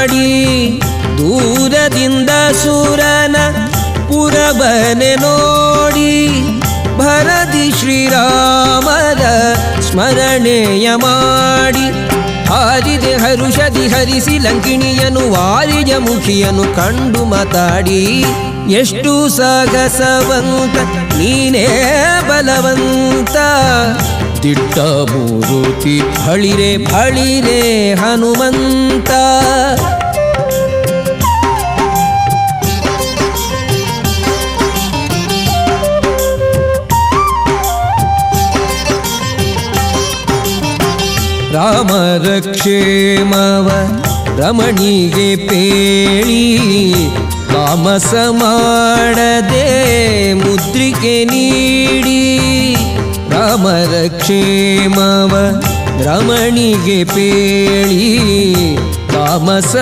ಮಾಡಿ ದೂರದಿಂದ ಸುರನ ಪುರಬನೆ ನೋಡಿ. ಭರದಿ ಶ್ರೀರಾಮದ ಸ್ಮರಣೆಯ ಮಾಡಿ. ಹಾರಿದೆ ಹರುಷದಿ ಹರಿಸಿ ಲಂಕಿಣಿಯನು ವಾರಿಜ ಮುಖಿಯನು ಕಂಡು ಮಾತಾಡಿ. ಎಷ್ಟು ಸಾಗಸವಂತ, ನೀನೇ ಬಲವಂತ. ದಿಟ್ಟ ಮೂರುತಿ ಬಳಿರೆ ಬಳಿರೆ ಹನುಮಂತ. ರಾಮರ ರಕ್ಷೇಮವ ರಮಣಿಗೆ ಪೇಳಿ ತಾಮಸ ಮಾಡದೆ ಮುದ್ರಿಕೆ ನೀಡಿ. ರಾಮ ರಕ್ಷೇಮವ ರಮಣಿಗೆ ಪೇಳಿ ತಾಮಸ